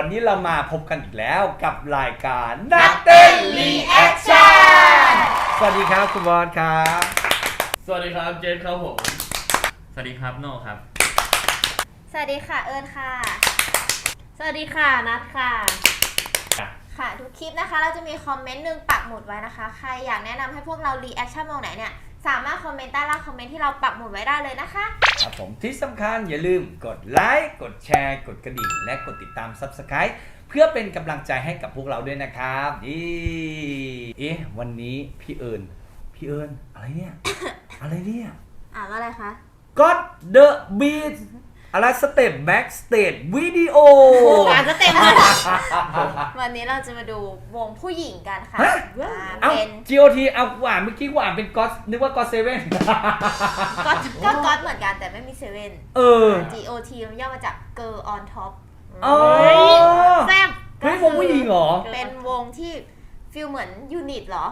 วันนี้เรามาพบกันอีกแล้วกับรายการนักเต้นรีแอคชั่นสวัสดีครับคุณบอลครับ สวัสดีครับเจสครับผม สวัสดีครับโน่ครับ สวัสดีค่ะเอิญค่ะ สวัสดีค่ะนัทค่ะ ค่ะทุกคลิปนะคะ เราจะมีคอมเมนต์หนึ่งปักหมุดไว้นะคะ ใครอยากแนะนำให้พวกเรารีแอคชั่นวงไหนเนี่ย สามารถคอมเมนต์ใต้ล่างคอมเมนต์ที่เราปักหมุดไว้ได้เลยนะคะ ครับผมที่สำคัญอย่าลืมกดไลค์กดแชร์ กดกระดิ่ง และกดติดตาม Subscribe เพื่อเป็นกำลังใจให้กับพวกเราด้วยนะครับนี่เอ๊ะวันนี้พี่เอิญพี่เอิญอะไรเนี่ย อะไรเนี่ย อ่านว่าอะไรคะ God the Beat อะไรสเต็ปแบ็กสเตจวิดีโออ่านจะเต็มเลยวันนี้เราจะมาดูวงผู้หญิงกันค่ะฮะอ่าเอ้าเป็น GOT เอาหวานเมื่อกี้หวานเป็นก็นึกว่าก็เซเว่นก็ก็ก๊อตเหมือนกันแต่ไม่มีเซเว่น เออ GOT มันย่อมาจาก Girl on Top อ๋อแซ่บเฮ้ยวงผู้หญิงเหรอ เป็นวงที่ฟิลเหมือนยูนิตเหรอ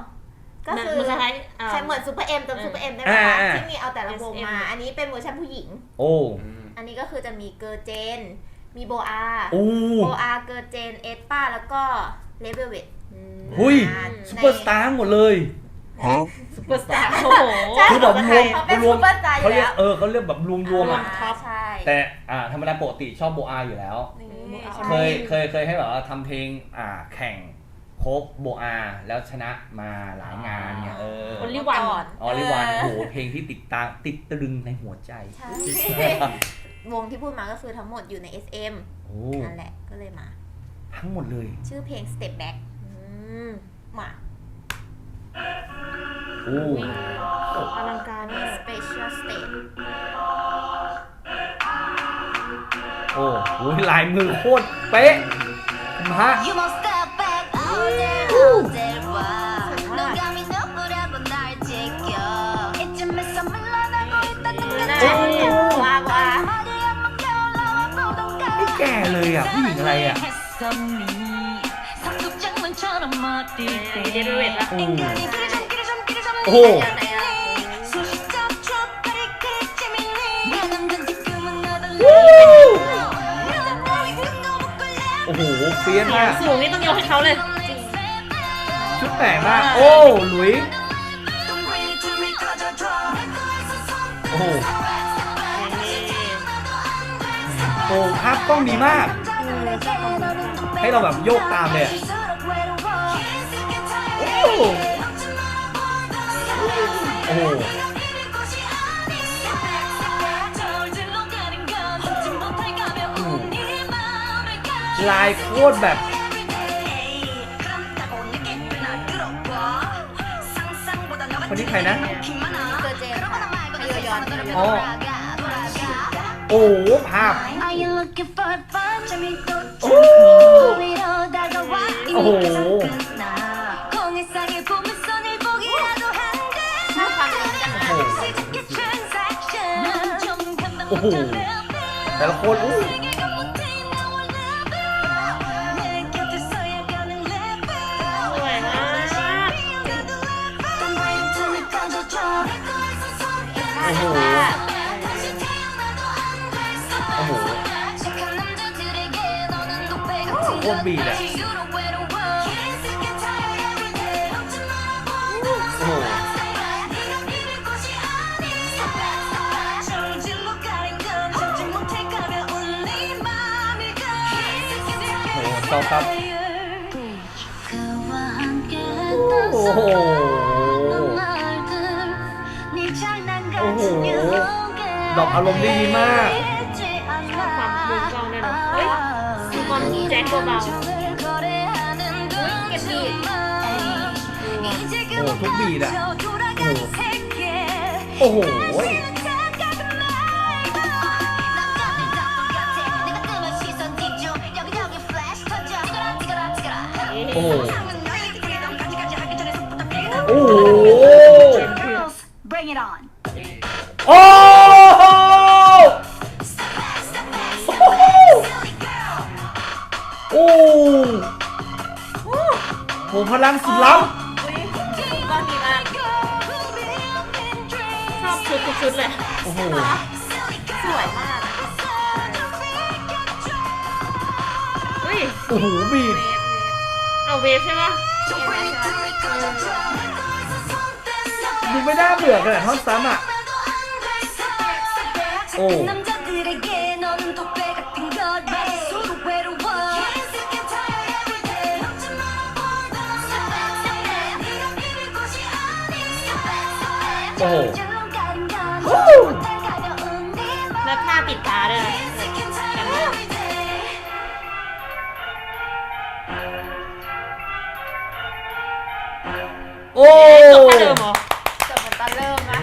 ก็คือ มันคล้ายๆอ่า ใช่เหมือนซูเปอร์เอ็มเติมเออซูเปอร์เอ็มได้ไหมคะอ่าที่มีเอาแต่ละวงมา SM อันนี้เป็นเวอร์ชันผู้หญิง โอ้อั นนี้ก็คือจะมีเกอร์เจน มีโบอาโอ้โบอาเกอร์เจน เอสป้า แล้วก็เลเวลเวตหุยซุปเปอร์สตาร์หมดเลย ซุปเปอร์สตาร์โอ้โห ใช่คือแบบรวมเขาเป็นรวซูมเปอร์สตาร์อเขายู่เรียแล้กวเออเขาเรียกแบบรวมรวมๆอะอ่าใช่แต่อ่าธรรมดาปกติชอบโบอาอยู่แล้ว นี่เคยเคยเคยให้แบบว่าทำเพลงอ่าแข่งโคบโบอา แล้วชนะมาหลายงานเนี่ยเออ Only One ก่อนออลิวันโหเพลงที่ติดตามติดตรึงในหัวใจ ใช่ วงที่พูดมาก็คือทั้งหมดอยู่ใน SM โอ้นั่นแหละก็เลยมา ทั้งหมดเลย ชื่อเพลง Step Back อืมมาโอ้อลังการมาก Special Stage โอ้โหลายมือโคตรเป๊ะฮะ You must step back out there out there อะผู้หญิงอะไรอะโอ้โหโอ้โหเฟี้ยนมากสูงนี่ต้องยกให้เขาเลย ชุดแต่งมาก โอ้ หลุย โอ้โหภาพกล้องดีมาก ให้เราแบบโยกตามเลยอะโอ้โอ้โหลายโคตรแบบคนนี้ใครนะเกอร์เจนค่ะพยอยอนพยอ๋ออนโอ้โหภาพ โอ้โอ้โหโอ้โหแต่ละคนอู้สวยมากโอ้โห บีดอะโอ้โหโอ้โหชอบครับ โอ้โหโอ้โหดอกอารมณ์ดีมาก โอ้โหทุกบีดอะโอ้โหโอ้โหโอ้โหโอ้โห Bring it on. โอ้โห โอ้โหพลังสุดล้ำชอบสุดทุดเลยโอ้โหสวยมากเฮ้ยโอ้โหบีบเอาเวฟใช่ไหมดูไม่น่าเบื่อขนาดท่อนซ้ำอะ โอ้ โอ้โหแล้วผ้าปิดตาด้วยโอ้จบแค่เดิมเหรอจบเหมืตอเริ่มนะ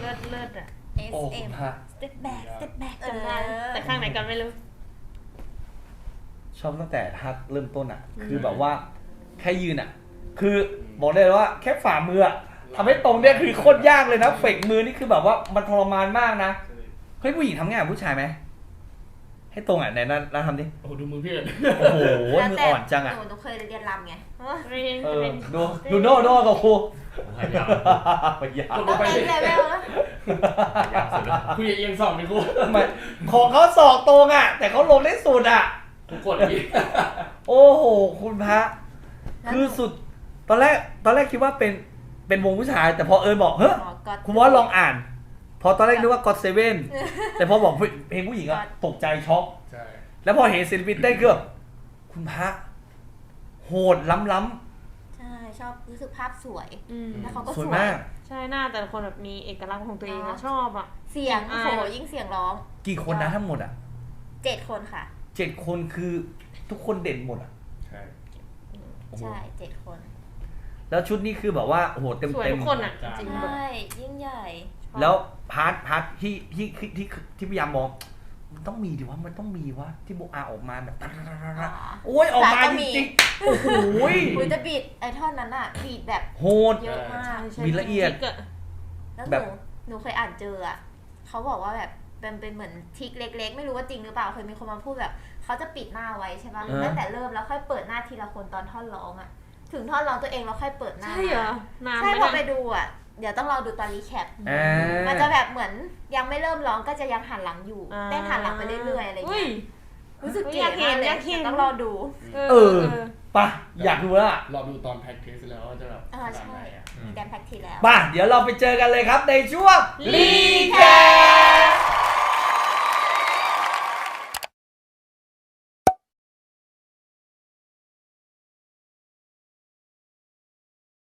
เลิศเลิศอะ SM ฮะ step back step back จำได้แต่ข้างไหนกันไม่รู้ ชอบตั้งแต่ท่าเริ่มต้นอะ คือแบบว่าแค่ยืนอะ คือบอกได้เลยว่าแค่ฝ่ามืออะ ทำให้ตรงเนี่ยคือโคตรยากเลยนะเฟกมือนี่คือแบบว่ามันทรมานมากนะเฮ้ยผู้หญิงทำง่ายกว่าผู้ชายไหมให้ตรงอะไหนนั่นนั่นทำดิโอ้โหดูมือพี่เอิญโอ้โหมืออ่อนจังอะหนูหนูเคยเรียนรำไงไม่ได้เอจะอเป็นดูดูโน่โน่กับครูพยายามพยายามต้องเล่นเลเวลนะพยายามสุดแล้วคุยเอียงสองดิครูทำไมของเขาสอกตรงอะ แต่เขาลงได้สุดอะทุกคนพี่โอ้โหคุณพระคือสุด ตอนแรกตอนแรกคิดว่าเป็น เป็นวงผู้ชาย แต่พอเอิญบอกเฮ้ยอ๋อก็ คุณว่าลองอ่าน พอตอนแรกนึกว่า God Seven แต่พอบอกเพลงผู้หญิงอะตกใจช็อก ใช่แล้วพอเห็นศิลปินเต้นก็แบบคุณพระโหดล้ำล้ใช่ชอบรู้สึกภาพสวย อืมแล้วเขาก็ำสสวยวยมาก ใช่หน้าแต่ละคนแบบมีเอกลักษณ์ของตัวเองอะเนอะชอบอะ เสียงอ่าโอ้โหยิ่งเสียงร้องกี่คนนะทั้งหมดอะเจ็ดคนค่ะ เจ็ดคนคือทุกคนเด่นหมดอะใช่ โอ้โห ใช่เจ็ดคน แล้วชุดนี้คือแบบว่าโอ้โหเต็มสวยเต็มทุกคนอะ จริงๆแบบใช่ยิ่งใหญ่แล้วพาร์ทพาร์ทที่ที่ที่ที่ที่พยายามมอง มันต้องมีดิว่ามันต้องมีวะที่โบอาออกมาแบบอ๋อ โอ้ยออกมาสายก็จมีริงๆโอ้โหยคุยจะบีดไอ้ท่อนนั้นอะบีดแบบโหด เยอะมาก ใช่มีละเอียดจิ๊กอะแล้วหแบนูบหนูเคยอ่านเจออะเขาบอกว่าแบบเป็นเป็นเหมือนทริกเล็ก ๆ ไม่รู้ว่าจริงหรือเปล่าเคยมีคนมาพูดแบบเขาจะปิดหน้าไว้ใช่ปะเออตั้งแต่เริ่มแล้วค่อยเปิดหน้าทีละคนตอนท่อนร้องอะ ถึงท่อนร้องตัวเองแล้วค่อยเปิดหน้าใช่เหรอนานใช่ไหมพอไปนะดูอะเดี๋ยวต้องรอดูตอนรีแคปอ่ามันจะแบบเหมือนยังไม่เริ่มร้องก็จะยังหันหลังอยู่อ่าเต้นหันหลังไปเรื่อยๆอะไรอย่างอุ้ยเงี้ยรู้สึกเฮ้ยเก๋อยากเห็มากนเลยอยากเห็นเดี๋ยวต้องรอดู เออเออเออปะอยากดูแล้วอะรอดูตอนแพ็กเกจแล้วว่าจะแบบอ่าขนาดใช่ไหนอะมีแดนแพ็กทีแล้ว ป่ะ เดี๋ยวเราไปเจอกันเลยครับในช่วง รีแคป